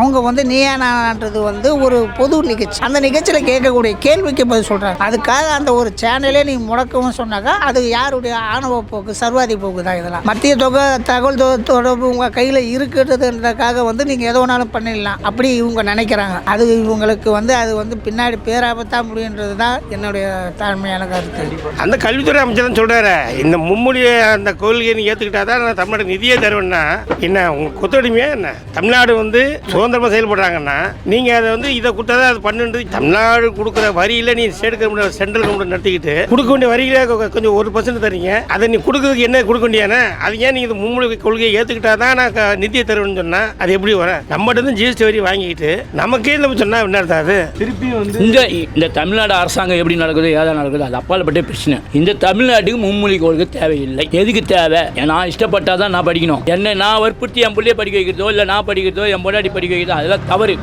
அவங்க வந்து நீயா நான்றது வந்து ஒரு பொது நிகழ்ச்சி. அந்த நிகழ்ச்சியில் கேட்கக்கூடிய கேள்விக்கு பதில் சொல்கிறாங்க அதுக்காக அந்த ஒரு சேனலே நீ முடக்கவும் சொன்னாக்கா அது யாருடைய ஆணவ போக்கு சர்வாதி போக்கு தான் இதெல்லாம். மத்திய தொகை தகவல் தொடர்பு உங்கள் கையில் இருக்கிறதுன்றதுக்காக வந்து நீங்கள் எது வேணாலும் பண்ணிடலாம். அப்படி இவங்க நினைக்கிறாங்க. அது இவங்களுக்கு வந்து அது வந்து பின்னாடி பேராபத்தா முடியுன்றது தான் என்னுடைய தாழ்மையான கருத்து. அந்த கல்வித்துறை அமைச்சர் தான் சொல்கிறாரு இந்த மும்மொழியை அந்த கொள்கையை நீ ஏற்றுக்கிட்டா தான் நான் தமிழ்நாடு நிதியே தருவேன்னா என்ன உங்கள் கொத்தடிமையா என்ன? தமிழ்நாடு வந்து சுதந்திரமாக செயல்படுறாங்கன்னா நீங்கள் அதை வந்து இதை கொடுத்தா தான் அது பண்ணுன்றது தமிழ்நாடு கொடுக்குற வரியில் நீ ஸ்டேட் கவர்மெண்ட் சென்ட்ரல் கவர்மெண்ட் நடத்திக்கிட்டு கொடுக்க வேண்டிய வரியில கொ- கொஞ்சம் ஒரு பர்சன்ட் தரீங்க அதை நீ கொடுக்கறதுக்கு என்ன கொடுக்க வேண்டியானே அது ஏன் நீங்கள் இந்த மும்மொழி கொள்கையை ஏற்றுக்கிட்டா தான் நான் நிதியை தருவேன்னு சொன்னால் அது எப்படி வர? நம்மகிட்ட இருந்து ஜிஎஸ்டி வரி வாங்கிக்கிட்டு நமக்கே நம்ம சொன்னால் என்ன அது? திருப்பி வந்து இந்த இந்த தமிழ்நாடு அரசாங்கம் எப்படி நடக்குது ஏதா நடக்குது அது அப்பாற்பட்ட பிரச்சனை. இந்த தமிழ்நாட்டுக்கு மும்மொழி கொள்கை தேவையில்லை. எதுக்கு தேவை? நான் இஷ்டப்பட்டாதான் தான் நான் படிக்கணும். என்ன நான் வற்புறுத்தி என் பிள்ளைய படிக்க வைக்கிறதோ இல்லை நான் படிக்கிறதோ என் பொண்டாட்டி படிக்க வைக்கிறதோ அதெல்லாம் தவறு.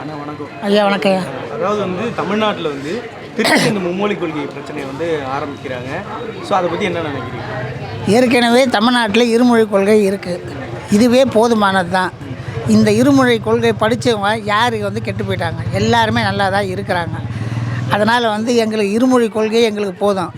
அண்ணா வணக்கம். ஐயா வணக்கம் அதாவது வந்து தமிழ்நாட்டில் வந்து திருப்பி இந்த மும்மொழி கொள்கை பிரச்சனையை வந்து ஆரம்பிக்கிறாங்க. ஸோ அதை பற்றி என்ன நினைக்கிறீங்க? ஏற்கனவே தமிழ்நாட்டில் இருமொழி கொள்கை இருக்குது இதுவே போதுமானது தான் இந்த இருமொழி கொள்கை படித்தவங்க யார் வந்து கெட்டு போயிட்டாங்க? எல்லாருமே நல்லா தான் இருக்கிறாங்க. அதனால் வந்து எங்களுக்கு இருமொழி கொள்கை எங்களுக்கு போதும்.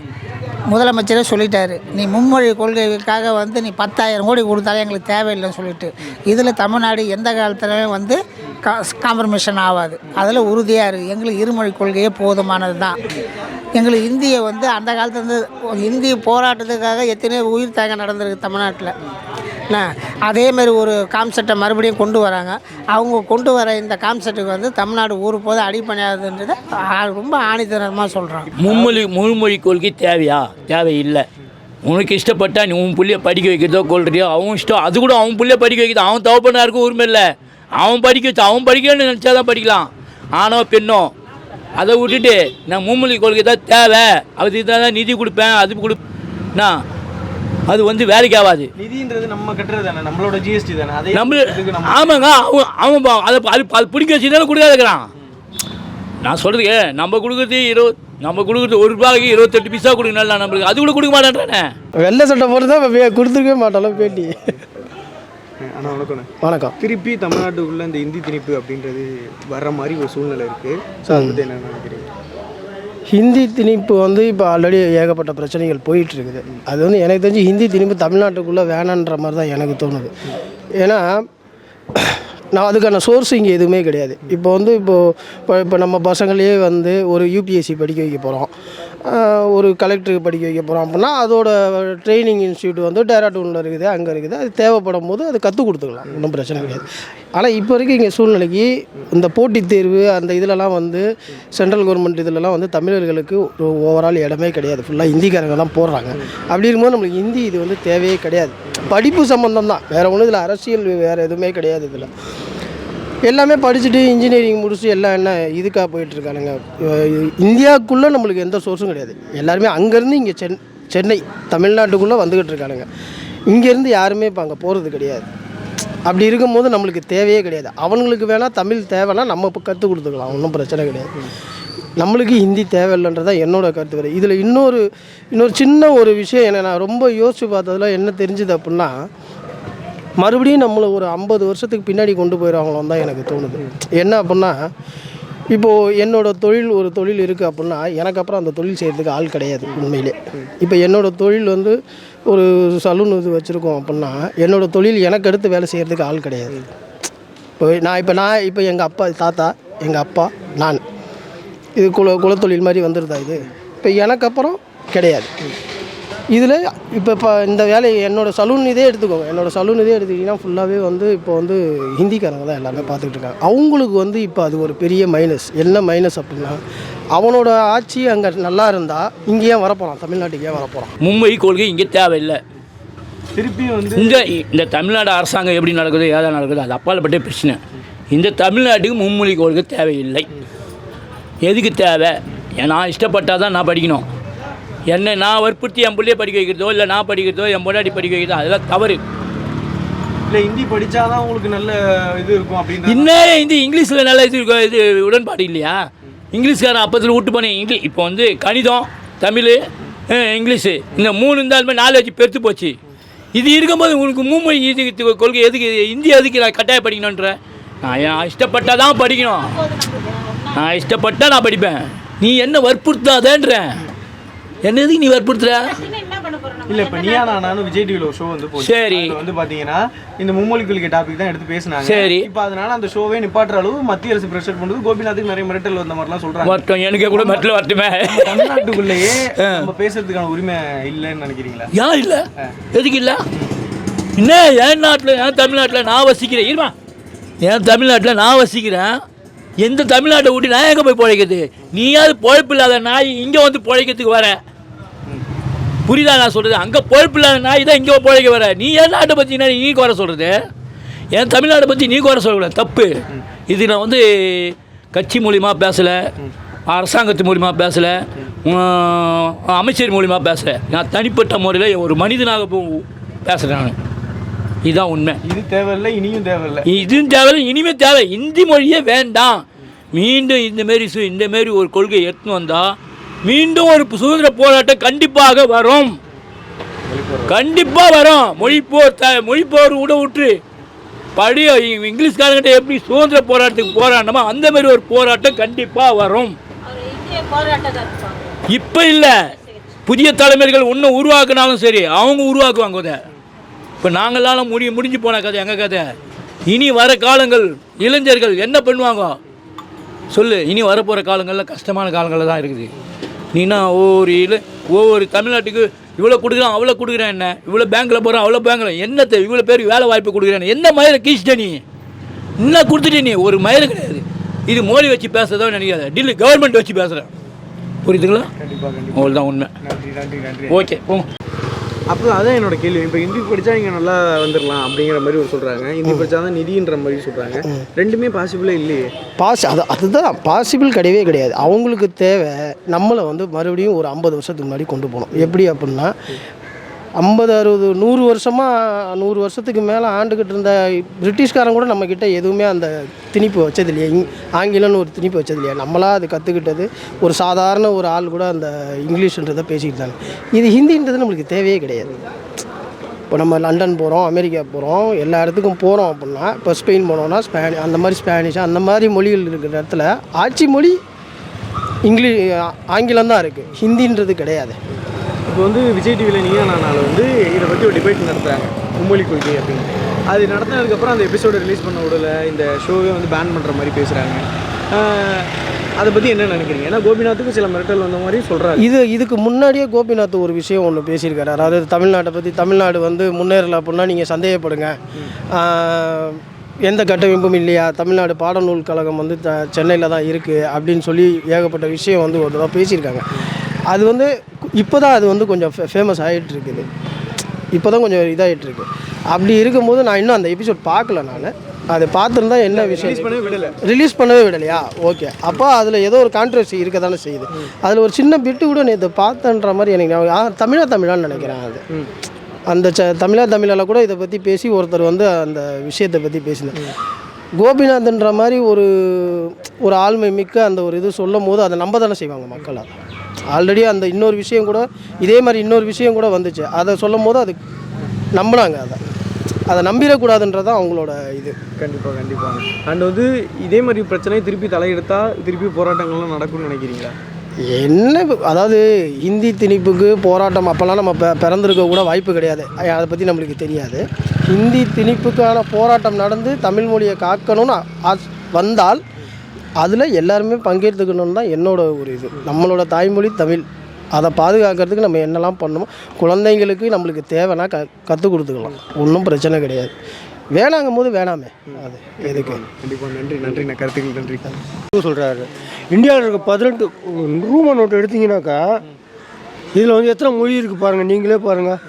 முதலமைச்சரே சொல்லிட்டாரு. நீ மும்மொழி கொள்கைக்காக வந்து நீ பத்தாயிரம் கோடி கொடுத்தாலே எங்களுக்கு தேவையில்லைன்னு சொல்லிட்டு. இதில் தமிழ்நாடு எந்த காலத்துலையும் வந்து கா காம்ப்ரமைஷன் ஆகாது அதில் உறுதியாக இருக்குது எங்களுக்கு இருமொழி கொள்கையே போதுமானது தான் எங்களுக்கு இந்தியை வந்து அந்த காலத்துலேருந்து இந்திய போராட்டத்துக்காக எத்தனையோ உயிர் தேங்க நடந்திருக்கு தமிழ்நாட்டில். என்ன அதே மாதிரி ஒரு கான்செப்டை மறுபடியும் கொண்டு வராங்க. அவங்க கொண்டு வர இந்த கான்செப்ட்டுக்கு வந்து தமிழ்நாடு ஊர் போது அடிப்படையாதுன்றதை ரொம்ப ஆணித்தனமாக சொல்கிறாங்க மும்மொழி முழுமொழி கொள்கை தேவையா? தேவையில்லை உனக்கு இஷ்டப்பட்டா நீ உன் பிள்ளைய படிக்க வைக்கிறதோ கொள்றியோ அவன் இஷ்டம். அது கூட அவன் பிள்ளைய படிக்க வைக்கிறது. அவன் தவப்பனா இருக்க உரிமை இல்லை. அவன் படிக்க வச்சு அவன் படிக்கணும்னு நினச்சா தான் படிக்கலாம். ஆனோ பெண்ணோ அதை விட்டுட்டு நான் மும்மொழி கொள்கை தான் தேவை. அதுக்கு தான் நிதி கொடுப்பேன் அது கொடுப்பேன் அது வந்து வேலைக்கு ஆகாது நிதின்றது நம்ம கட்டுறது தானே நம்மளோட ஜிஎஸ்டி தானே அதே நம்ம ஆமாங்க அவன் அவன் பா- அதை அது அது பிடிக்க வச்சு தானே கொடுக்காதுக்கிறான் நான் சொல்கிறதுக்கு நம்ம கொடுக்குறது இருபது நம்ம கொடுக்குறது ஒரு ரூபாய்க்கு இருபத்தெட்டு பைசா கொடுக்கணும் நம்மளுக்கு அது கூட கொடுக்க மாட்டேன்றானே. வெள்ளை சட்டை போட்டு தான் கொடுத்துருக்கவே மாட்டாலும் பேட்டி. வணக்கண்ணே வணக்கம். திருப்பி தமிழ்நாட்டுக்குள்ள இந்த இந்தி திணிப்பு அப்படின்றது வர்ற மாதிரி ஒரு சூழ்நிலை இருக்குது ஸோ அதை பற்றி என்ன நினைக்கிறீங்க? ஹிந்தி திணிப்பு வந்து இப்போ ஆல்ரெடி ஏகப்பட்ட பிரச்சனைகள் போயிட்டு இருக்குது அது வந்து எனக்கு தெரிஞ்சு ஹிந்தி திணிப்பு தமிழ்நாட்டுக்குள்ளே வேணான்ற மாதிரி தான் எனக்கு தோணுது. ஏன்னா நான் அதுக்கான சோர்ஸ் இங்கே எதுவுமே கிடையாது. இப்போ வந்து இப்போது இப்போ இப்போ நம்ம பசங்களையே வந்து ஒரு யூபிஎஸ்சி படிக்க வைக்க போகிறோம் ஒரு கலெக்டருக்கு படிக்க வைக்க போகிறோம் அப்படின்னா அதோட ட்ரைனிங் இன்ஸ்டியூட் வந்து டேராடூனில் இருக்குது அங்கே இருக்குது. அது தேவைப்படும் போது அது கற்றுக் கொடுத்துக்கலாம். ஒன்றும் பிரச்சனை கிடையாது. ஆனால் இப்போ வரைக்கும் இங்கே சூழ்நிலைக்கு இந்த போட்டித் தேர்வு அந்த இதிலலாம் வந்து சென்ட்ரல் கவர்மெண்ட் இதிலலாம் வந்து தமிழர்களுக்கு ஒரு ஓவரால் இடமே கிடையாது. ஃபுல்லாக ஹிந்திக்காரங்க தான் போடுறாங்க. அப்படி இருக்கும்போது நம்மளுக்கு ஹிந்தி இது வந்து தேவையே கிடையாது. படிப்பு சம்மந்தம் தான் வேறு ஒன்றும் இதில் அரசியல் வேறு எதுவுமே கிடையாது இதில். எல்லாமே படிச்சுட்டு இன்ஜினியரிங் முடிச்சு எல்லாம் என்ன இதுக்காக போயிட்டுருக்கானுங்க. இந்தியாவுக்குள்ளே நம்மளுக்கு எந்த சோர்ஸும் கிடையாது. எல்லாருமே அங்கேருந்து இங்கே சென் சென்னை தமிழ்நாட்டுக்குள்ளே வந்துக்கிட்டு இருக்கானுங்க இங்கேருந்து யாருமே இப்போ அங்கே போகிறது கிடையாது. அப்படி இருக்கும்போது நம்மளுக்கு தேவையே கிடையாது. அவங்களுக்கு வேணால் தமிழ் தேவைன்னா நம்ம இப்போ கற்றுக் கொடுத்துக்கலாம். ஒன்றும் பிரச்சனை கிடையாது. நம்மளுக்கு ஹிந்தி தேவையில்லைன்றதான் என்னோட கருத்து வரை இதில் இன்னொரு இன்னொரு சின்ன ஒரு விஷயம் என்ன நான் ரொம்ப யோசித்து பார்த்ததில் என்ன தெரிஞ்சுது அப்படின்னா மறுபடியும் நம்மளை ஒரு ஐம்பது வருஷத்துக்கு பின்னாடி கொண்டு போயிடுவாங்களோன்னு தான் எனக்கு தோணுது. என்ன அப்படின்னா இப்போது என்னோடய தொழில் ஒரு தொழில் இருக்குது அப்படின்னா எனக்கு அப்புறம் அந்த தொழில் செய்கிறதுக்கு ஆள் கிடையாது உண்மையிலே. இப்போ என்னோட தொழில் வந்து ஒரு சலூன் இது வச்சுருக்கோம் அப்படின்னா என்னோடய தொழில் எனக்கு அடுத்து வேலை செய்கிறதுக்கு ஆள் கிடையாது. இப்போ நான் இப்போ நான் இப்போ எங்கள் அப்பா தாத்தா எங்கள் அப்பா நான் இது குல குலத்தொழில் மாதிரி வந்துடுதா இது? இப்போ எனக்கு அப்புறம் கிடையாது. இதில் இப்போ இப்போ இந்த வேலையை என்னோட சலூன் இதே எடுத்துக்கோங்க. என்னோட சலூன் இதே எடுத்துக்கிட்டிங்கன்னா ஃபுல்லாகவே வந்து இப்போ வந்து ஹிந்திக்காரங்க தான் எல்லாமே பார்த்துக்கிட்டு இருக்காங்க. அவங்களுக்கு வந்து இப்போ அது ஒரு பெரிய மைனஸ் என்ன மைனஸ் அப்படின்னா அவனோட ஆட்சி அங்கே நல்லா இருந்தால் இங்கே ஏன் வரப்போகிறான் தமிழ்நாட்டுக்கு ஏன் வரப்போகிறான் மும்மொழி கொள்கை இங்கே தேவையில்லை. திருப்பி வந்து இந்த இந்த தமிழ்நாடு அரசாங்கம் எப்படி நடக்குது ஏதா நடக்குது அது அப்பாற்பட்ட பிரச்சனை. இந்த தமிழ்நாட்டுக்கு மும்மொழி கொள்கை தேவையில்லை. எதுக்கு தேவை? நான் இஷ்டப்பட்டால் தான் நான் படிக்கணும். என்ன நான் வற்புறுத்தி என் பிள்ளைய படிக்க வைக்கிறதோ இல்லை நான் படிக்கிறதோ என் பொண்டாட்டி படிக்க வைக்கிறதோ அதெல்லாம் தவறு. இல்லை ஹிந்தி படிச்சாதான் உங்களுக்கு நல்ல இது இருக்கும் அப்படின்னு இன்னும் இந்த இங்கிலீஷில் நல்ல இது இருக்கும் இது உடன்பாடு இல்லையா? இங்கிலீஷ்காரன் அப்பத்தில் விட்டு போனேன் இங்கிலீஷ் இப்போ வந்து கணிதம் தமிழ் இங்கிலீஷு இந்த மூணு இருந்தாலுமே நாலேஜ் பெருத்து போச்சு. இது இருக்கும்போது உங்களுக்கு மூமொழி இது கொள்கை எதுக்கு? இந்தி எதுக்கு நான் கட்டாயம் படிக்கணுன்ற? நான் என் இஷ்டப்பட்டால் தான் படிக்கணும். நான் இஷ்டப்பட்டா நான் படிப்பேன். நீ என்ன வற்புறுத்தாதேன்றேன். என்ன எதுக்கு நீ வற்புறுத்துற? இல்ல இப்ப நீயா நானும் விஜய் டிவில ஒரு ஷோ வந்து போச்சு. சரி. வந்து பாத்தீங்கன்னா இந்த மும்மொழி கொள்கை டாபிக் தான் எடுத்து பேசினாங்க. சரி. இப்ப அதனால அந்த ஷோவே நிப்பாட்டுற அளவு மத்திய அரசு பிரஷர் பண்ணுது கோபிநாத்துக்கு நிறைய மிரட்டல் வந்த மாதிரிலாம் சொல்றாங்க. வரட்டும் எனக்கு கூட மெட்டில் வரட்டுமே. தமிழ்நாட்டுக்குள்ளேயே நம்ம பேசுறதுக்கான உரிமை இல்லைன்னு நினைக்கிறீங்களா? ஏன் இல்லை? எதுக்கு இல்லை? என்ன என் நாட்டில் என் தமிழ்நாட்டில் நான் வசிக்கிறேன். இருமா. என் தமிழ்நாட்டில் நான் வசிக்கிறேன். எந்த தமிழ்நாட்டை விட்டு நான் எங்கே போய் பிழைக்கிறது? நீயாவது பொழைப்பு இல்லாத நாய் இங்கே வந்து பிழைக்கிறதுக்கு வர. புரியுதா நான் சொல்கிறது அங்கே பொழைப்பு இல்லாத நாய் தான் இங்கே பிழைக்க வர. நீ என் நாட்டை பற்றி என்ன நீ குறை சொல்கிறது என் தமிழ்நாட்டை பற்றி நீ குறை சொல்லக்கூடாது. தப்பு. இது நான் வந்து கட்சி மூலிமா பேசலை. அரசாங்கத்து மூலிமா பேசலை. அமைச்சர் மூலிமா பேசலை. நான் தனிப்பட்ட முறையில் ஒரு மனிதனாக பேசுகிறேன் நான். இதுதான் உண்மை. இது தேவையில்லை இனியும் தேவையில்லை. இதுவும் தேவை இனிமேல் தேவை. இந்தி மொழியே வேண்டாம். மீண்டும் இந்த மாரி சு இந்த மாரி ஒரு கொள்கை எடுத்துன்னு வந்தால் மீண்டும் ஒரு சுதந்திர போராட்டம் கண்டிப்பாக வரும். கண்டிப்பாக வரும். மொழிப்போர் த மொழிப்போர் விட விட்டுரு படி இங்கிலீஷ்காரங்கிட்ட எப்படி சுதந்திர போராட்டத்துக்கு போராட்டமோ அந்த மாதிரி ஒரு போராட்டம் கண்டிப்பாக வரும். இப்போ இல்லை. புதிய தலைமுறைகள் இன்னும் உருவாக்குனாலும் சரி அவங்க உருவாக்குவாங்க அதை இப்போ நாங்களாம் முடி முடிஞ்சு போன கதை எங்கள் கதை? இனி வர காலங்கள் இளைஞர்கள் என்ன பண்ணுவாங்க? சொல்லு. இனி வரப்போகிற காலங்களில் கஷ்டமான காலங்களில் தான் இருக்குது. நீனா ஒவ்வொரு இள ஒவ்வொரு தமிழ்நாட்டுக்கு இவ்வளோ கொடுக்குறான் அவ்வளோ கொடுக்குறேன் என்ன? இவ்வளோ பேங்க்கில் போகிறான் அவ்வளோ பேங்க்கில் என்னத்தை இவ்வளோ பேருக்கு வேலை வாய்ப்பு கொடுக்குறேன்? என்ன மயிரை கீச்சிட்ட நீ? என்ன கொடுத்துட்டே நீ? ஒரு மயிரை கிடையாது. இது மோடி வச்சு பேசுறதோ நினைக்காத. டில்லி கவர்மெண்ட் வச்சு பேசுகிறேன் புரியுதுங்களா? கண்டிப்பா அவ்வளோதான் உண்மை. ஓகே போங்க. அப்போ அதான் என்னோட கேள்வி. இப்போ ஹிந்தி படிச்சா இங்க நல்லா வந்துடலாம் அப்படிங்கிற மாதிரி ஒரு சொல்றாங்க. ஹிந்தி படிச்சா தான் நிதின்ற மாதிரி சொல்றாங்க. ரெண்டுமே பாசிபிளே இல்லையே? பாசி அது அதுதான். பாசிபிள் கிடையவே கிடையாது. அவங்களுக்கு தேவை நம்மளை வந்து மறுபடியும் ஒரு ஐம்பது வருஷத்துக்கு முன்னாடி கொண்டு போகணும். எப்படி அப்படின்னா ஐம்பது அறுபது நூறு வருஷமாக நூறு வருஷத்துக்கு மேலே ஆண்டுக்கிட்டு இருந்த பிரிட்டிஷ்காரன் கூட நம்மக்கிட்ட எதுவுமே அந்த திணிப்பு வச்சது இல்லையா இங் ஆங்கிலம்னு ஒரு திணிப்பு வச்சது இல்லையா நம்மளாக அது கற்றுக்கிட்டது ஒரு சாதாரண ஒரு ஆள் கூட அந்த இங்கிலீஷ்ன்றதை பேசிக்கிட்டாங்க இது ஹிந்தின்றது நம்மளுக்கு தேவையே கிடையாது. இப்போ நம்ம லண்டன் போகிறோம் அமெரிக்கா போகிறோம் எல்லா இடத்துக்கும் போகிறோம் அப்படின்னா இப்போ ஸ்பெயின் போனோம்னா ஸ்பேனி அந்த மாதிரி ஸ்பானிஷ் அந்த மாதிரி மொழிகள் இருக்கிற இடத்துல ஆட்சி மொழி இங்கிலீஷ் ஆங்கிலம் தான் இருக்குது ஹிந்தின்றது கிடையாது. இப்போ வந்து விஜய் டிவியில் நீயா நானால வந்து இதை பற்றி ஒரு டிபேட் நடத்துகிறாங்க மும்மொழி கொள்கை அப்படின்னு. அது நடத்தினதுக்கப்புறம் அந்த எபிசோடை ரிலீஸ் பண்ண விடல இந்த ஷோவே வந்து பேன் பண்ணுற மாதிரி பேசுகிறாங்க அதை பற்றி என்ன நினைக்கிறீங்க? ஏன்னா கோபிநாத்துக்கு சில மிரட்டல் வந்த மாதிரி சொல்கிறாங்க இது இதுக்கு முன்னாடியே கோபிநாத் ஒரு விஷயம் ஒன்று பேசியிருக்காரு. அதாவது தமிழ்நாட்டை பற்றி தமிழ்நாடு வந்து முன்னேறல அப்படின்னா நீங்கள் சந்தேகப்படுங்க. எந்த கட்டமைப்பும் இல்லையா? தமிழ்நாடு பாடநூல் கழகம் வந்து த சென்னையில் தான் இருக்குது அப்படின்னு சொல்லி ஏகப்பட்ட விஷயம் வந்து ஒரு தடவை பேசியிருக்காங்க. அது வந்து இப்போ தான் அது வந்து கொஞ்சம் ஃபேமஸ் ஆகிட்டு இருக்குது இப்போ தான் கொஞ்சம் இதாகிட்டு இருக்கு அப்படி இருக்கும்போது நான் இன்னும் அந்த எபிசோட் பார்க்கல நான். அதை பார்த்துருந்தா என்ன விஷயம்? பண்ணவே விடல. ரிலீஸ் பண்ணவே விடலையா? ஓகே அப்போ அதில் ஏதோ ஒரு கான்ட்ரவர்சி இருக்க தானே செய்யுது அதில் ஒரு சின்ன பிட்டு கூட நேற்று பார்த்தன்ற மாதிரி எனக்கு தமிழா தமிழான்னு நினைக்கிறேன் அது. அந்த ச தமிழா தமிழால் கூட இதை பற்றி பேசி ஒருத்தர் வந்து அந்த விஷயத்தை பற்றி பேசினார். கோபிநாத்ன்ற மாதிரி ஒரு ஒரு ஆள்மை மிக்க அந்த ஒரு இது சொல்லும் போது அதை நம்ப தானே செய்வாங்க மக்கள் அதை. ஆல்ரெடி அந்த இன்னொரு விஷயம் கூட இதே மாதிரி இன்னொரு விஷயம் கூட வந்துச்சு. அதை சொல்லும் போது அது நம்பினாங்க அதை. அதை நம்பிடக்கூடாதுன்றது தான் அவங்களோட இது. கண்டிப்பாக கண்டிப்பாக அண்ட் வந்து இதே மாதிரி பிரச்சனை திருப்பி தலையெடுத்தா திருப்பி போராட்டங்கள்லாம் நடக்கும்னு நினைக்கிறீங்களா? என்ன அதாவது ஹிந்தி திணிப்புக்கு போராட்டம் அப்போல்லாம் நம்ம பெ பிறந்திருக்க கூட வாய்ப்பு கிடையாது. அதை பற்றி நம்மளுக்கு தெரியாது. ஹிந்தி திணிப்புக்கான போராட்டம் நடந்து தமிழ் மொழியை காக்கணும்னு வந்தால் அதில் எல்லாருமே பங்கேற்றுக்கணும்னு தான் என்னோட ஒரு இது. நம்மளோட தாய்மொழி தமிழ். அதை பாதுகாக்கிறதுக்கு நம்ம என்னெல்லாம் பண்ணணுமோ குழந்தைங்களுக்கு நம்மளுக்கு தேவைன்னா க கற்றுக் கொடுத்துக்கலாம். ஒன்றும் பிரச்சனை கிடையாது. வேணாங்கும் போது வேணாமே. அது எதுக்கு? கண்டிப்பாக நன்றி நன்றி. நான் கருத்துக்கள் நன்றி. சொல்கிறாரு இந்தியாவில் இருக்க பதினெட்டு ரூம நோட்டு எடுத்தீங்கன்னாக்கா இதில் வந்து எத்தனை மொழி இருக்குது பாருங்கள் நீங்களே பாருங்கள்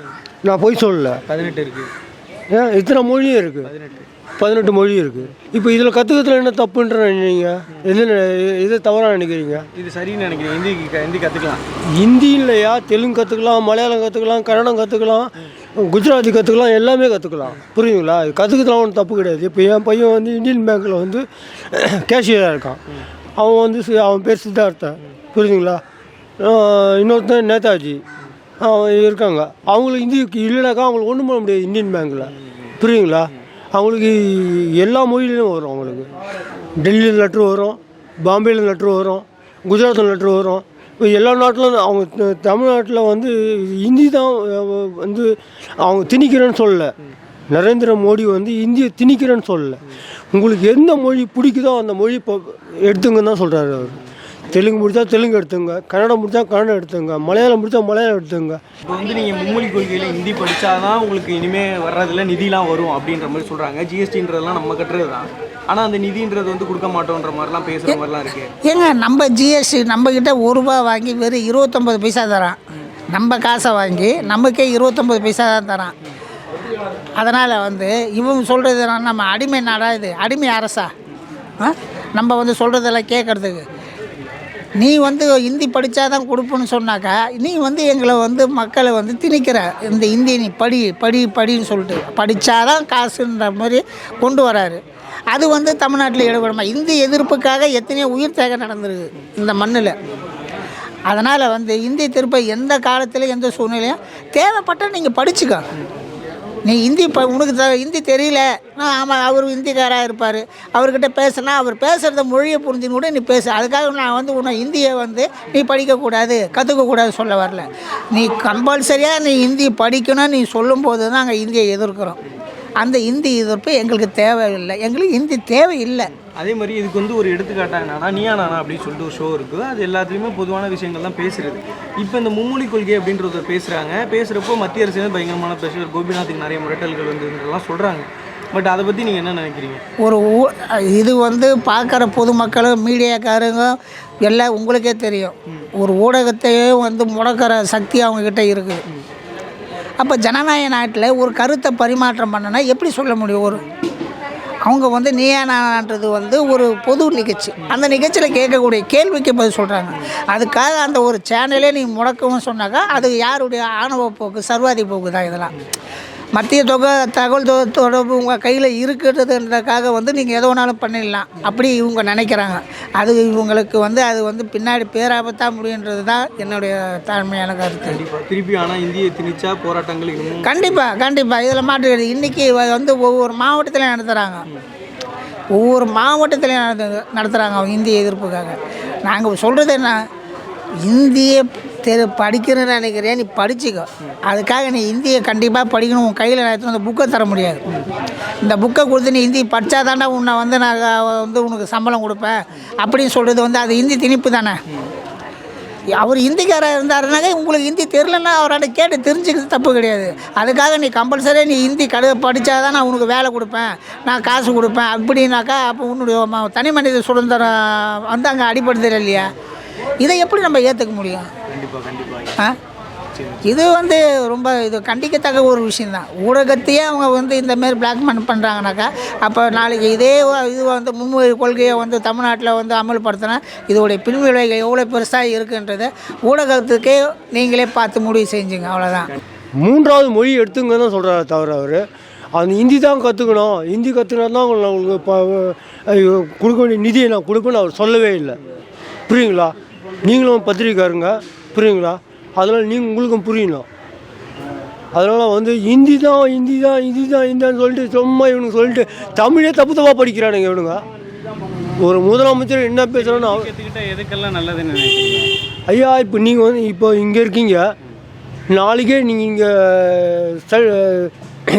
நான் போய் சொல்லல. பதினெட்டு இருக்குது ஏன் இத்தனை மொழியும் இருக்குது பதினெட்டு மொழி இருக்குது இப்போ இதில் கற்றுக்கிறதுல என்ன தப்புன்ற நீங்கள் எது எது தவறாக நினைக்கிறீங்க? இது சரின்னு நினைக்கிறேன். ஹிந்தி ஹிந்தி கற்றுக்கலாம் ஹிந்தி இல்லையா? தெலுங்கு கற்றுக்கலாம் மலையாளம் கற்றுக்கலாம் கன்னடம் கற்றுக்கலாம் குஜராத்தி கற்றுக்கலாம் எல்லாமே கற்றுக்கலாம் புரியுதுங்களா? இது கற்றுக்கிறதுலாம் ஒன்றும் தப்பு கிடையாது. இப்போ என் பையன் வந்து இந்தியன் பேங்க்கில் வந்து கேஷியராக இருக்கான். அவன் வந்து அவன் பேர் சித்தார்த்தன் புரியுதுங்களா? இன்னொருத்தன் நேதாஜி. இருக்காங்க. அவங்களுக்கு இந்தி இல்லைனாக்கா அவங்களுக்கு ஒன்றும் பண்ண முடியாது இந்தியன் பேங்க்கில் புரியுங்களா அவங்களுக்கு எல்லா மொழியிலையும் வரும் அவங்களுக்கு. டெல்லியில் லெட்ரு வரும் பாம்பேயில் லெட்ரு வரும் குஜராத்தில் லெட்ரு வரும். இப்போ எல்லா நாட்டிலும் அவங்க தமிழ்நாட்டில் வந்து ஹிந்தி தான் வந்து அவங்க திணிக்கிறேன்னு சொல்லலை. நரேந்திர மோடி வந்து இந்தியை திணிக்கிறேன்னு சொல்லலை. உங்களுக்கு எந்த மொழி பிடிக்குதோ அந்த மொழி இப்போ எடுத்துங்கன்னு தான் சொல்கிறாரு அவர். தெலுங்கு முடித்தா தெலுங்கு எடுத்துங்க கன்னடம் முடித்தா கன்னடம் எடுத்துங்க மலையாளம் முடித்தா மலையாளம் எடுத்துங்க. இப்போ வந்து நீங்கள் மும்மொழி கொள்கையில் ஹிந்தி படித்தாதான் உங்களுக்கு இனிமேல் வர்றதுல நிதிலாம் வரும் அப்படின்ற மாதிரி சொல்கிறாங்க ஜிஎஸ்டின்றதெல்லாம் நம்ம கட்டுறது தான் ஆனால் அந்த நிதின்றது வந்து கொடுக்க மாட்டோன்ற மாதிரிலாம் பேசுகிற மாதிரிலாம் இருக்குது ஏங்க நம்ம ஜிஎஸ்டி நம்மக்கிட்ட ஒரு ரூபா வாங்கி வெறும் இருபத்தொம்பது பைசா தரான். நம்ம காசை வாங்கி நமக்கே இருபத்தொம்பது பைசா தான் தரான். அதனால் வந்து இவங்க சொல்கிறது நம்ம அடிமை நாடா இது? அடிமை அரசா? ஆ? நம்ம வந்து சொல்கிறதெல்லாம் கேட்குறதுக்கு நீ வந்து ஹிந்தி படித்தா தான் கொடுப்புன்னு சொன்னாக்கா நீ வந்து எங்களை வந்து மக்களை வந்து திணிக்கிற. இந்த ஹிந்தி நீ படி படி படின்னு சொல்லிட்டு. படித்தா தான் காசுன்ற மாதிரி கொண்டு வராரு. அது வந்து தமிழ்நாட்டில் ஈடுபடுமா இந்தி எதிர்ப்புக்காக எத்தனையோ உயிர் தேகம் நடந்திருக்கு இந்த மண்ணில். அதனால் வந்து இந்தி திருப்ப எந்த காலத்தில் எந்த சூழ்நிலையும் தேவைப்பட்டால் நீங்கள் படிச்சுக்கோங்க. நீ ஹிந்தி இப்போ உனக்கு த ஹிந்தி தெரியல. நான் ஆமாம் அவர் ஹிந்திக்காராக இருப்பார். அவர்கிட்ட பேசுனா அவர் பேசுகிறத மொழியை புரிஞ்சுன்னு கூட நீ பேசு. அதுக்காக நான் வந்து உன்னை ஹிந்தியை வந்து நீ படிக்கக்கூடாது கற்றுக்கக்கூடாது சொல்ல வரல. நீ கம்பல்சரியாக நீ ஹிந்தி படிக்கணும் நீ சொல்லும்போது தான் நாங்கள் ஹிந்தியை எதிர்க்கிறோம். அந்த ஹிந்தி எதிர்ப்பு எங்களுக்கு தேவையில்லை. எங்களுக்கு ஹிந்தி தேவையில்லை. அதே மாதிரி இதுக்கு வந்து ஒரு எடுத்துக்காட்டாக என்னன்னா நீயா நானா அப்படின்னு சொல்லிட்டு ஒரு ஷோ இருக்குது. அது எல்லாத்துலேயுமே பொதுவான விஷயங்கள் தான் பேசுறது. இப்போ இந்த மும்மொழி கொள்கை அப்படின்றத பேசுகிறாங்க பேசுகிறப்போ மத்திய அரசு வந்து பயங்கரமான ப்ரெஷர் கோபிநாத்துக்கு நிறைய முரட்டல்கள் வந்ததுன்றலாம் சொல்கிறாங்க பட் அதை பற்றி நீங்கள் என்ன நினைக்கிறீங்க? ஒரு இது வந்து பார்க்குற பொதுமக்களும் மீடியாக்காரங்க எல்லாம் உங்களுக்கே தெரியும். ஒரு ஊடகத்தையே வந்து முடக்கிற சக்தி அவங்கக்கிட்ட இருக்குது. அப்போ ஜனநாயக நாட்டில் ஒரு கருத்தை பரிமாற்றம் பண்ணனா எப்படி சொல்ல முடியும்? ஒரு அவங்க வந்து நீயா நானான்றது வந்து ஒரு பொது நிகழ்ச்சி. அந்த நிகழ்ச்சியில் கேட்கக்கூடிய கேள்விக்கு பதில் சொல்கிறாங்க அதுக்காக அந்த ஒரு சேனலே நீ முடக்கவும் சொன்னாக்கா அது யாருடைய ஆணவ போக்கு சர்வாதி போக்கு தான் இதெல்லாம். மத்திய தொகை தகவல் தொடர்பு உங்கள் கையில் இருக்கிறதுன்றதுக்காக வந்து நீங்கள் எது வேணாலும் பண்ணிடலாம். அப்படி இவங்க நினைக்கிறாங்க. அது இவங்களுக்கு வந்து அது வந்து பின்னாடி பேராபத்தாக முடியுன்றது தான் என்னுடைய தாழ்மையான கருத்து. திருப்பி ஆனால் இந்தியை திணிச்சா போராட்டங்கள் கண்டிப்பாக கண்டிப்பாக இதில் மாற்று இன்றைக்கி வந்து ஒவ்வொரு மாவட்டத்திலையும் நடத்துகிறாங்க ஒவ்வொரு மாவட்டத்திலையும் நடத்து நடத்துகிறாங்க அவங்க இந்திய எதிர்ப்புக்காக. நாங்கள் சொல்கிறது என்ன? இந்திய தெரு படிக்கணும்னு நினைக்கிறியா நீ படிச்சுக்கோ. அதுக்காக நீ இந்தியை கண்டிப்பாக படிக்கணும். உன் கையில் நான் அந்த புக்கை தர முடியாது. இந்த புக்கை கொடுத்து நீ ஹிந்தி படித்தாதாண்டா உன்னை வந்து நான் வந்து உனக்கு சம்பளம் கொடுப்பேன் அப்படின்னு சொல்கிறது வந்து அது ஹிந்தி திணிப்பு தானே. அவர் ஹிந்திக்காரர் இருந்தாருனாக்கா உங்களுக்கு ஹிந்தி தெரிலன்னா அவரால் கேட்டு தெரிஞ்சுக்கிறது தப்பு கிடையாது. அதுக்காக நீ கம்பல்சரியாக நீ ஹிந்தி கடு படித்தா தான் நான் உனக்கு வேலை கொடுப்பேன். நான் காசு கொடுப்பேன். அப்படின்னாக்கா அப்போ உன்னுடைய தனி மனித சுதந்திரம் வந்து அங்கே அடிப்படுத்துகிற இல்லையா? இதை எப்படி நம்ம ஏற்றுக்க முடியும்? இது வந்து ரொம்ப இது கண்டிக்கத்தக்க ஒரு விஷயந்தான் ஊடகத்தையே அவங்க வந்து இந்த மாதிரி பிளாக்மெயில் பண்ணுறாங்கனாக்கா அப்போ நாளைக்கு இதே இது வந்து முன்மொழி கொள்கையை வந்து தமிழ்நாட்டில் வந்து அமல்படுத்தினா இதோடைய பின்விளைவுகள் எவ்வளோ பெருசாக இருக்குன்றதை ஊடகத்துக்கே நீங்களே பார்த்து முடிவு செஞ்சுங்க. அவ்வளோதான் மூன்றாவது மொழி எடுத்துங்க தான் சொல்கிறாரு தவிர அவர். அந்த ஹிந்தி தான் கற்றுக்கணும் ஹிந்தி கற்றுக்கினா தான் உங்களுக்கு நான் உங்களுக்கு ப- ஐயோ, கொடுக்க வேண்டிய நிதியை நான் கொடுப்பேன்னு அவர் சொல்லவே இல்லை. புரியுங்களா? நீங்களும் பத்திரிக்காருங்க புரியுங்களா? அதனால் நீங்கள் உங்களுக்கும் புரியணும். அதனால் வந்து ஹிந்தி தான் ஹிந்தி தான் ஹிந்தி தான் ஹிந்தின்னு சொல்லிட்டு சும்மா இவனுக்கு சொல்லிட்டு தமிழே தப்பு தப்பாக படிக்கிறானுங்க இவனுங்க. ஒரு முதலமைச்சர் என்ன பேசுகிறான்னு கற்றுக்கிட்ட எதுக்கெல்லாம் நல்லதுன்னு ஐயா இப்போ நீங்கள் வந்து இப்போ இங்கே இருக்கீங்க. நாளைக்கே நீங்கள் இங்கே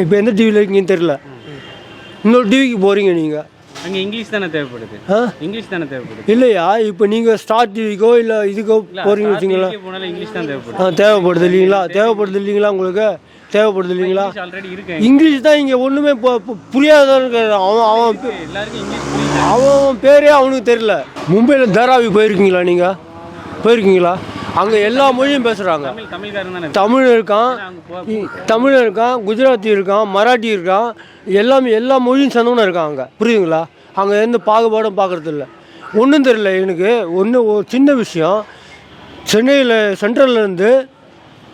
இப்போ எந்த டிவியில் இருக்கீங்கன்னு தெரில இன்னொரு டிவிக்கு போகிறீங்க நீங்கள் அங்கே இங்கிலீஷ் தானே தேவைப்படுது? இங்கிலீஷ் தானே தேவைப்படுது? இல்லையா? இப்போ நீங்கள் ஸ்டார் டிவிக்கோ இல்லை இதுக்கோ போகிறீங்க போனாலும் இங்கிலீஷ் தான் தேவைப்படுது. ஆ தேவைப்படுது இல்லைங்களா? தேவைப்படுது இல்லைங்களா உங்களுக்கு? தேவைப்படுது இல்லைங்களா? இங்கிலீஷ் ஆல்ரெடி இருக்கு இங்கிலீஷ் தான் இங்கே ஒன்றுமே புரியாதான் இருக்காது அவன் அவன் அவன் பேரே அவனுக்கு தெரியல. மும்பையில் தாராவி போயிருக்கீங்களா நீங்கள் போயிருக்கீங்களா? அங்கே எல்லா மொழியும் பேசுகிறாங்க தமிழ் இருக்கான் தமிழ் இருக்கான் குஜராத்தி இருக்கான் மராட்டி இருக்கான் எல்லாமே எல்லா மொழியும் சேர்ந்தவனும் இருக்கான் அங்கே. புரியுதுங்களா? அங்கே எந்த பாகுபாடும் பார்க்கறது இல்லை ஒன்றும் தெரியல எனக்கு. ஒன்று ஒரு சின்ன விஷயம். சென்னையில் சென்ட்ரல்லேருந்து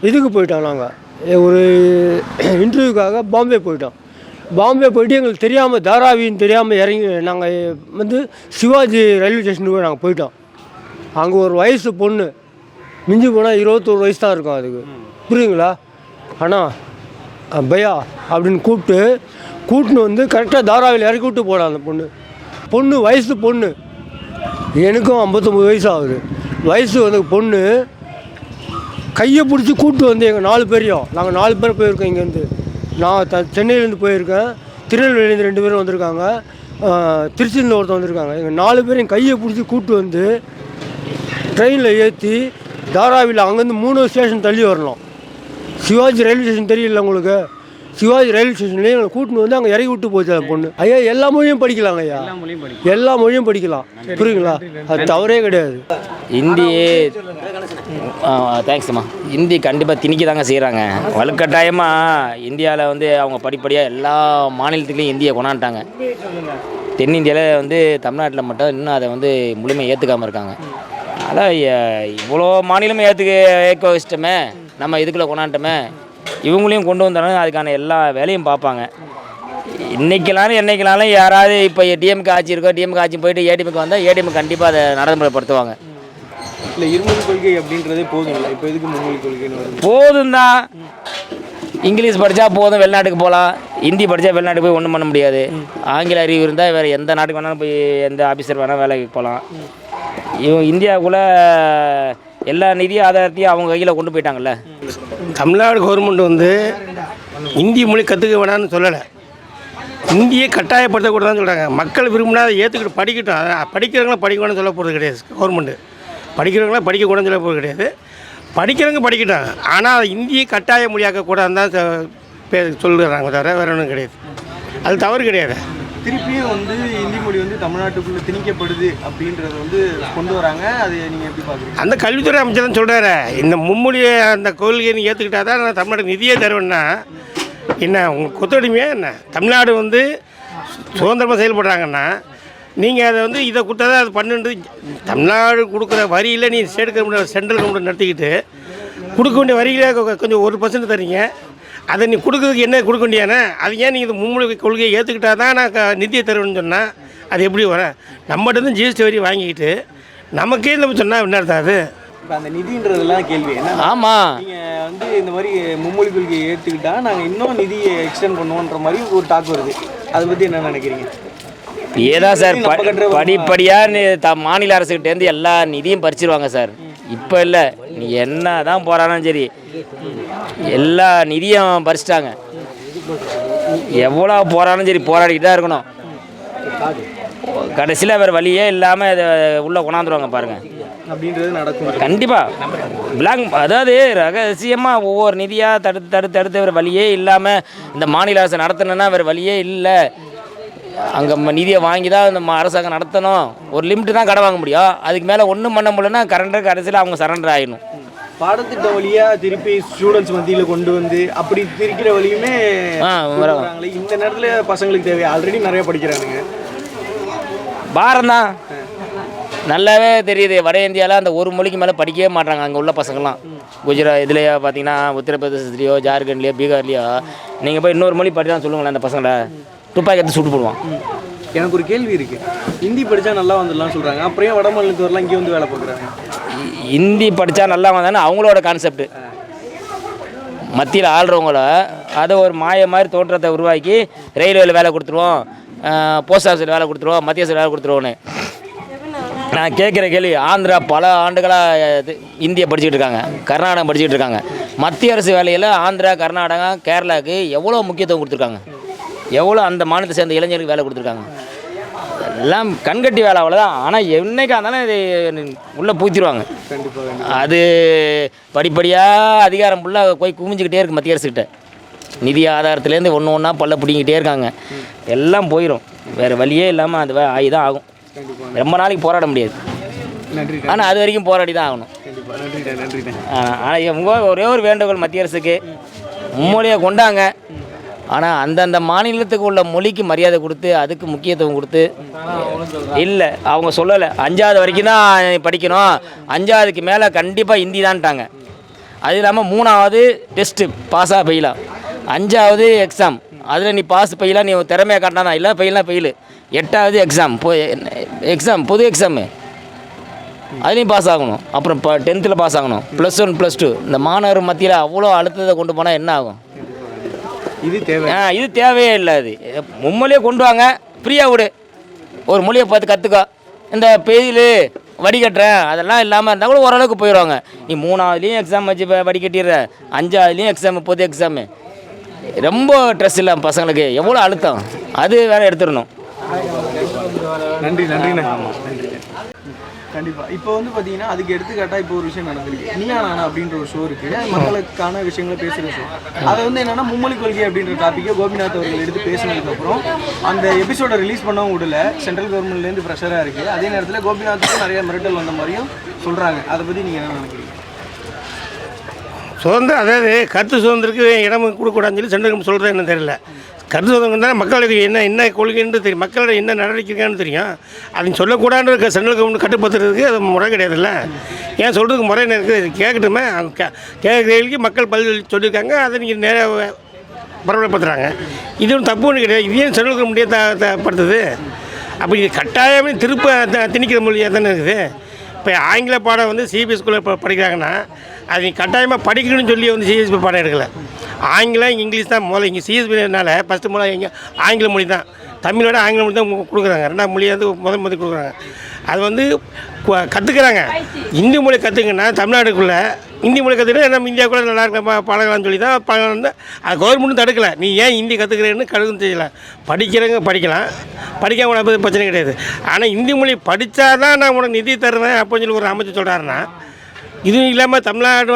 இதுக்கு போயிட்டோம் நாங்கள் ஒரு இன்டர்வியூக்காக பாம்பே போயிட்டோம். பாம்பே போயிட்டு எங்களுக்கு தெரியாமல் தாராவின்னு தெரியாமல் இறங்கி நாங்கள் வந்து சிவாஜி ரயில்வே ஸ்டேஷனுக்கு நாங்கள் போயிட்டோம். அங்கே ஒரு வயசு பொண்ணு. மிஞ்சி போனால் இருபத்தோரு வயசு தான் இருக்கும் அதுக்கு. புரியுதுங்களா? அண்ணா பையா அப்படின்னு கூப்பிட்டு கூட்டின்னு வந்து கரெக்டாக தாராவில் இறக்கி விட்டு போடான் அந்த பொண்ணு. பொண்ணு வயசு பொண்ணு. எனக்கும் ஐம்பத்தொம்பது வயசு ஆகுது. வயசு வந்து பொண்ணு கையை பிடிச்சி கூப்பிட்டு வந்து எங்கள் நாலு பேரையும். நாங்கள் நாலு பேர் போயிருக்கோம் இங்கேருந்து. நான் த சென்னையிலேருந்து போயிருக்கேன். திருநெல்வேலியிலேருந்து ரெண்டு பேரும் வந்திருக்காங்க. திருச்சியிலேருந்து ஒருத்தர் வந்திருக்காங்க. எங்கள் நாலு பேரும் என் கையை பிடிச்சி கூப்பிட்டு வந்து ட்ரெயினில் ஏற்றி தாராவியில் அங்கேருந்து மூணு ஸ்டேஷன் தள்ளி வரணும். சிவாஜி ரயில்வே ஸ்டேஷன் தெரியல உங்களுக்கு? சிவாஜி ரயில்வே ஸ்டேஷன்லேயே எங்களை கூட்டின்னு வந்து அங்கே இறக்கி விட்டு போச்சு அந்த பொண்ணு. ஐயா எல்லா மொழியும் படிக்கலாங்க ஐயா. எல்லா மொழியும் படிக்கும் எல்லா மொழியும் படிக்கலாம். புரியுங்களா? அது தவறே கிடையாது. ஹிந்தி தேங்க்ஸ்மா ஹிந்தி கண்டிப்பாக திணிக்க தாங்க செய்கிறாங்க வலுக்கட்டாயமாக இந்தியாவில் வந்து அவங்க படிப்படியாக எல்லா மாநிலத்துலேயும் ஹிந்தியை கொண்டாண்டாங்க தென்னிந்தியாவில் வந்து தமிழ்நாட்டில் மட்டும் இன்னும் அதை வந்து முழுமையாக ஏற்றுக்காமல் இருக்காங்க. அதான் இவ்வளோ மாநிலமும் ஏற்றுக்க ஏற்க வச்சிட்டோமே நம்ம இதுக்குள்ளே கொண்டாண்டோமே இவங்களையும் கொண்டு வந்தாலும் அதுக்கான எல்லா வேலையும் பார்ப்பாங்க. இன்னைக்கெல்லாம் என்னைக்கெல்லாம் யாராவது இப்போ டிஎம்கே ஆட்சி இருக்கோ டிஎம்கே ஆட்சி போயிட்டு ஏடிஎம்க்கு வந்தால் ஏடிஎம் கண்டிப்பாக அதை நடைமுறைப்படுத்துவாங்க. இல்லை இருமொழி கொள்கை அப்படின்றதே போதும்ல இப்போ எதுக்கு மும்மொழி கொள்கைன்னு போதும் தான் இங்கிலீஷ் படித்தா போதும் வெளிநாட்டுக்கு போகலாம். ஹிந்தி படித்தா வெளிநாட்டுக்கு போய் ஒன்றும் பண்ண முடியாது. ஆங்கில அறிவு இருந்தால் வேறு எந்த நாட்டுக்கு வேணாலும் போய் எந்த ஆஃபீஸர் வேணால் வேலைக்கு போகலாம். இவங்க இந்தியாவுக்குள்ளே எல்லா நிதி ஆதாரத்தையும் அவங்க கையில் கொண்டு போயிட்டாங்கல்ல? தமிழ்நாடு கவர்மெண்ட் வந்து இந்தி மொழி கற்றுக்க வேணாம்னு சொல்லலை. இந்தியை கட்டாயப்படுத்தக்கூடாதுன்னு சொல்கிறாங்க மக்கள் விரும்பினா அதை ஏற்றுக்கிட்டு படிக்கட்டும். படிக்கிறவங்களும் படிக்கணும்னு சொல்ல போகிறது கிடையாது கவர்மெண்ட்டு படிக்கிறவங்களாம் படிக்கக்கூடாதுன்னு சொல்ல போகிறது கிடையாது. படிக்கிறவங்க படிக்கட்டும். ஆனால் இந்தியை கட்டாய மொழியாக்கக்கூடாதுன்னு தான் பே- சொல்லுறாங்க தவிர வேறு ஒன்றும் கிடையாது. அது தவறு கிடையாது. திருப்பியும் வந்து இந்தி மொழி வந்து தமிழ்நாட்டுக்குள்ளே திணிக்கப்படுது அப்படின்றத வந்து கொண்டு வராங்க. அது நீங்கள் எப்படி பார்க்குறீங்க அந்த கல்வித்துறை அமைச்சர் தான் சொல்கிறாரு இந்த மும்மொழியை அந்த கொள்கையை நீ ஏற்றுக்கிட்டா தான் நான் தமிழ்நாடு நிதியே தருவேன்னா என்ன உங்கள் கொத்தடிமையா என்ன? தமிழ்நாடு வந்து சுதந்திரமாக செயல்படுறாங்கன்னா நீங்கள் அதை வந்து இதை கொடுத்தா தான் அது பண்ணுண்டு தமிழ்நாடு கொடுக்குற வரியில் நீ ஸ்டேட் கவர்மெண்ட் சென்ட்ரல் கவர்மெண்ட் நடத்திக்கிட்டு கொடுக்க வேண்டிய வரியில கொஞ்சம் ஒரு பர்சன்ட் தரீங்க. அதை நீ கொடுக்கறதுக்கு என்ன கொடுக்க வேண்டியானே அது ஏன் நீங்கள் இந்த மும்மொழி கொள்கையை ஏற்றுக்கிட்டா தான் நான் க- நிதியை தருவேன்னு சொன்னால் அது எப்படி வர நம்மகிட்ட இருந்து ஜிஎஸ்டி வரி வாங்கிக்கிட்டு நமக்கே இல்லை சொன்னால் என்ன அர்த்தம் அது? இப்போ அந்த நிதின்றதெல்லாம் கேள்வி. என்ன ஆமாம் நீங்கள் வந்து இந்த மாதிரி மும்மொழி கொள்கையை ஏற்றுக்கிட்டா நாங்கள் இன்னும் நிதியை எக்ஸ்டெண்ட் பண்ணுவோன்ற மாதிரி ஒரு டாக் வருது. அதை பற்றி என்ன நினைக்கிறீங்க? ஏதான் சார் படிப்படியாக த மாநில அரசுக்கிட்டேருந்து எல்லா நிதியும் பறிச்சிருவாங்க சார். இப்போ இல்லை நீ என்ன தான் போகிறாலும் சரி எல்லா நிதியும் பறிச்சிட்டாங்க. எவ்வளோ போராடும் சரி போராடிக்கிட்டு தான் இருக்கணும். கடைசியில் வேறு வழியே இல்லாமல் இதை உள்ளே கொண்டாந்துருவாங்க பாருங்கள் அப்படின்றது நடக்கும். கண்டிப்பாக பிளாக் அதாவது ரகசியமாக ஒவ்வொரு நிதியாக தடுத்து தடுத்து தடுத்து வேறு வழியே இல்லாமல் இந்த மாநில அரசு நடத்தணும்னா வேறு வழியே இல்லை. அங்கே நிதியை வாங்கி தான் இந்த ம- அரசாங்கம் நடத்தணும். ஒரு லிமிட்டு தான் கடை வாங்க முடியும். அதுக்கு மேலே ஒன்றும் பண்ண முடியலன்னா கரண்டர் கடைசியில் அவங்க சரண்டர் ஆகிடணும் பாடத்திட்ட வழியா திருப்பி ஸ்டூடெண்ட்ஸ் மத்தியில் கொண்டு வந்து அப்படி திரிக்கிற வழியுமே இந்த நேரத்தில் பசங்களுக்கு தேவை. ஆல்ரெடி நிறைய படிக்கிறானுங்க. பாரம் தான் நல்லாவே தெரியுது. வட இந்தியாவில் அந்த ஒரு மொழிக்கு மேலே படிக்கவே மாட்டாங்க அங்கே உள்ள பசங்கள்லாம். குஜராத் இதுலையோ பார்த்தீங்கன்னா உத்தரப்பிரதேசத்துலையோ ஜார்க்கண்ட்லேயோ பீகார்லேயோ நீங்கள் போய் இன்னொரு மொழி படிதான் சொல்லுங்களேன் அந்த பசங்களை. துப்பாக்கி எடுத்து சுட்டு போடுவான் எனக்கு ஒரு கேள்வி இருக்கு. ஹிந்தி படிச்சா நல்லா வந்துடலாம் சொல்றாங்க. அப்புறம் ஏன் வட மாநிலத்தவரெல்லாம் இங்கே வந்து வேலை பார்க்குறாங்க? ஹிந்தி படித்தா நல்லா வந்தானே அவங்களோட கான்செப்ட் மத்தியில் ஆள்றவங்கள அதை ஒரு மாய மாதிரி தோற்றத்தை உருவாக்கி ரயில்வேல வேலை கொடுத்துருவோம் போஸ்ட் ஆஃபீஸில் வேலை கொடுத்துருவோம் மத்திய அரசு வேலை கொடுத்துருவோன்னு நான் கேட்குற கேள்வி ஆந்திரா பல ஆண்டுகளாக இந்தியை படிச்சுக்கிட்டு இருக்காங்க கர்நாடகம் படிச்சுக்கிட்டு இருக்காங்க. மத்திய அரசு வேலையில் ஆந்திரா கர்நாடகா கேரளாவுக்கு எவ்வளோ முக்கியத்துவம் கொடுத்துருக்காங்க? எவ்வளோ அந்த மாநிலத்தை சேர்ந்த இளைஞருக்கு வேலை கொடுத்துருக்காங்க? எல்லாம் கண்கட்டி வேலை அவ்வளோதான் ஆனால் என்னைக்கா இருந்தாலும் இது உள்ளே பூத்திடுவாங்க அது படிப்படியாக அதிகாரம் ஃபுல்லாக போய் குமிஞ்சிக்கிட்டே இருக்கு மத்திய அரசுக்கிட்ட நிதி ஆதாரத்துலேருந்து ஒன்று ஒன்றா பல்ல பிடிங்கிட்டே இருக்காங்க. எல்லாம் போயிடும் வேறு வழியே இல்லாமல் அது வே- ஆகி தான் ஆகும். ரொம்ப நாளைக்கு போராட முடியாது. ஆனால் அது வரைக்கும் போராடி தான் ஆகணும். ஆனால் இவங்க ஒரே ஒரு வேண்டுகோள் மத்திய அரசுக்கு. மும்மொழியை கொண்டாங்க. ஆனால் அந்தந்த மாநிலத்துக்கு உள்ள மொழிக்கு மரியாதை கொடுத்து அதுக்கு முக்கியத்துவம் கொடுத்து இல்லை அவங்க சொல்லலை. அஞ்சாவது வரைக்கும் தான் படிக்கணும். அஞ்சாவதுக்கு மேலே கண்டிப்பாக ஹிந்தி தான்ட்டாங்க. அது இல்லாமல் மூணாவது டெஸ்ட்டு பாஸாக ஃபெயிலா அஞ்சாவது எக்ஸாம் அதில் நீ பாஸ் ஃபெயிலாக நீ திறமையை காட்டினா தான். இல்லை ஃபெயிலாக ஃபெயிலு எட்டாவது எக்ஸாம் பொ எக்ஸாம் பொது எக்ஸாமு அதுலேயும் பாஸ் ஆகணும். அப்புறம் இப்போ டென்த்தில் பாஸ் ஆகணும். ப்ளஸ் ஒன் ப்ளஸ் டூ இந்த மாணவர் மத்தியில் அவ்வளோ அழுத்தத்தை கொண்டு போனால் என்ன ஆகும்? இது தேவை. ஆ இது தேவையே இல்லை அது. மும்மொழியை கொண்டு வாங்க. ஃப்ரீயாக விடு. ஒரு மொழியை பார்த்து கற்றுக்கோ இந்த பெயில் வடிகட்டுறேன். அதெல்லாம் இல்லாமல் இருந்தால் கூட ஓரளவுக்கு போயிடுவாங்க. நீ மூணாவதுலேயும் எக்ஸாம் வச்சு ப- வடிகட்டிடுற. அஞ்சாவதுலேயும் எக்ஸாம் பொது எக்ஸாமு ரொம்ப ஸ்ட்ரெஸ் இல்லை பசங்களுக்கு. எவ்வளோ அழுத்தம். அது வேறு எடுத்துடணும். நன்றி நன்றிண்ணே. நன்றி கண்டிப்பாக இப்போ வந்து பார்த்தீங்கன்னா அதுக்கு எடுத்துக்காட்டா இப்போ ஒரு விஷயம் நடந்திருக்கு. நீயா நானா அப்படின்ற ஒரு ஷோ இருக்கு. மக்களுக்கான விஷயங்களை பேசுகிற ஷோ அதை வந்து என்னன்னா மும்மொழி கொள்கை அப்படின்ற டாப்பிக்கை கோபிநாத் அவர்கள் எடுத்து பேசினதுக்கப்புறம் அந்த எபிசோடை ரிலீஸ் பண்ணவும் விடல. சென்ட்ரல் கவர்மெண்ட்லேருந்து ப்ரெஷராக இருக்குது அதே நேரத்தில் கோபிநாத்துக்கும் நிறைய மிரட்டல் வந்த மாதிரியும் சொல்கிறாங்க அதை பற்றி நீங்கள் என்ன நினைக்கிறீங்க? சுதந்திரம் அதாவது கருத்து சுதந்திரத்துக்கு இடம் கொடுக்கூடாதுன்னு சொல்லி சென்ட்ரல் சொல்கிறது என்ன தெரியல. கருத்து சுதந்திரம் தான் மக்களுக்கு என்ன என்ன கொள்கைன்னு தெரியும். மக்களோட என்ன நடவடிக்கைன்னு தெரியும். அதை சொல்லக்கூடாதுன்னு இருக்க சென்ட்ரல் கவர்மெண்ட் கட்டுப்படுத்துறதுக்கு அது முறை கிடையாதுல்ல. ஏன் சொல்கிறதுக்கு முறை என்ன இருக்குது? கேட்கட்டுமே. அவங்க கேட்குற கேள்விக்கு மக்கள் பதில் சொல்லியிருக்காங்க. அதை நீங்கள் நேராக பரவலப்படுத்துகிறாங்க இது ஒன்றும் தப்பு ஒன்று கிடையாது. இது சென்ட்ரல் கவர்மெண்ட்டே த படுத்துது. அப்போ இது கட்டாயமே திருப்ப த- திணிக்கிற மொழியாக தானே இருக்குது. இப்போ ஆங்கில பாடம் வந்து சிபிஎஸ் ஸ்கூலில் இப்போ படிக்கிறாங்கன்னா அது நீ கட்டாயமாக படிக்கணும்னு சொல்லி வந்து சிஎஸ்பி பாடம் எடுக்கல. ஆங்கிலம் இங்கிலீஷ் தான் முதல்ல. இங்கே சிஎஸ்பினால ஃபஸ்ட்டு முதல்ல இங்கே ஆங்கில மொழி தான். தமிழோட ஆங்கில மொழி தான் கொடுக்குறாங்க. ரெண்டாம் மொழியை வந்து முதல் முதல் கொடுக்குறாங்க. அது வந்து கு- கற்றுக்குறாங்க இந்தி மொழி கற்றுக்குன்னா தமிழ்நாட்டுக்குள்ளே இந்தி மொழி கற்றுக்கிட்டா நம்ம இந்தியாவுக்குள்ள நல்லா இருக்க பழகலாம்னு சொல்லி தான் பழகலாம் தான். அது கவர்மெண்ட்டும் தடுக்கலை. நீ ஏன் ஹிந்தி கற்றுக்கிறேன்னு கழுகும் செய்யலாம் படிக்கிறவங்க படிக்கலாம். படிக்காம உனக்கு பிரச்சனை கிடையாது. ஆனால் இந்தி மொழி படித்தா தான் நான் உனக்கு நிதி தருவேன் அப்படின்னு சொல்லி ஒரு அமைச்சர் சொல்கிறாருன்னா இதுவும் இல்லாமல் தமிழ்நாடு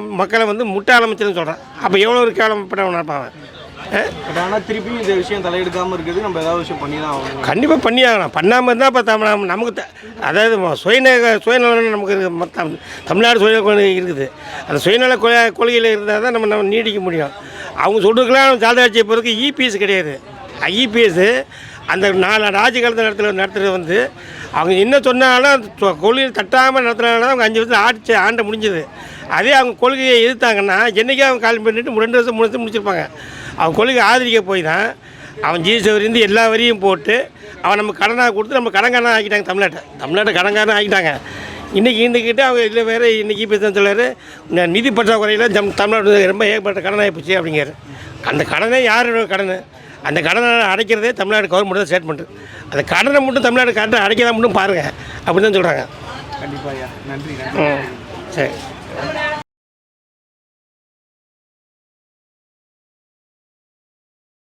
மக்களை வந்து முட்டாள் அமைச்சர்னு சொல்கிறேன் அப்போ எவ்வளோ ஒரு கேவலப்பட்டவன் நினைப்பாங்க ஆனால் திருப்பியும் இந்த விஷயம் தலையெடுக்காமல் இருக்குது. நம்ம ஏதாவது விஷயம் பண்ணி தான் ஆகணும். கண்டிப்பாக பண்ணி ஆகணும் பண்ணாமல் இருந்தால் இப்போ தமிழ் நமக்கு த- அதாவது ம- சுயநல சுயநலம் நமக்கு இருக்கு. மொத்த தம்- தமிழ்நாடு சுயநல கொள்கை இருக்குது. அந்த சுயநல கொலை கொள்கையில் இருந்தால் தான் நம்ம நம்ம நீடிக்க முடியும். அவங்க சொல்கிறதுக்கெல்லாம் சாதாட்சியை பொறுத்து இபிஎஸ் கிடையாது. இபிஎஸ் அந்த நாலு ராஜ்ய காலத்தில் நடத்துகிற நடத்துகிறது வந்து அவங்க என்ன சொன்னாலும் அந்த கொள்கையை தட்டாமல் நடத்துனால அவங்க அஞ்சு வருஷம் ஆட்சி ஆண்ட முடிஞ்சது. அதே அவங்க கொள்கையை எதிர்த்தாங்கன்னா என்றைக்கே அவங்க கால் பண்ணிட்டு ரெண்டு வருஷம் மூணு வருஷம் முடிச்சிருப்பாங்க. அவங்க கொள்கை ஆதரிக்க போய் தான் அவன் ஜிஎஸ்டி எல்லா வரியும் போட்டு அவன் நம்ம கடனாக கொடுத்து நம்ம கடன்காரனாக ஆக்கிட்டாங்க தமிழ்நாட்டை. தமிழ்நாட்டை கடன்காரனாக ஆக்கிட்டாங்க. இன்றைக்கி இன்றைக்கிட்ட அவங்க இதில் வேறு இன்றைக்கி பேச சொல்கிறாரு நிதி பற்றாக்குறையில் ஜம் தமிழ்நாடு ரொம்ப ஏகப்பட்ட கடனாகி போச்சு அப்படிங்கிறார். அந்த கடனே யாரோட கடன்? அந்த கடனை அடைக்கிறதே தமிழ்நாடு கவர்மெண்ட் தான் ஸ்டேட்மெண்ட்டு அந்த கடனை மட்டும் தமிழ்நாடு கடனை அடைக்கிறதா மட்டும் பாருங்கள் அப்படின்னு தான் சொல்கிறாங்க கண்டிப்பாக நன்றி சரி.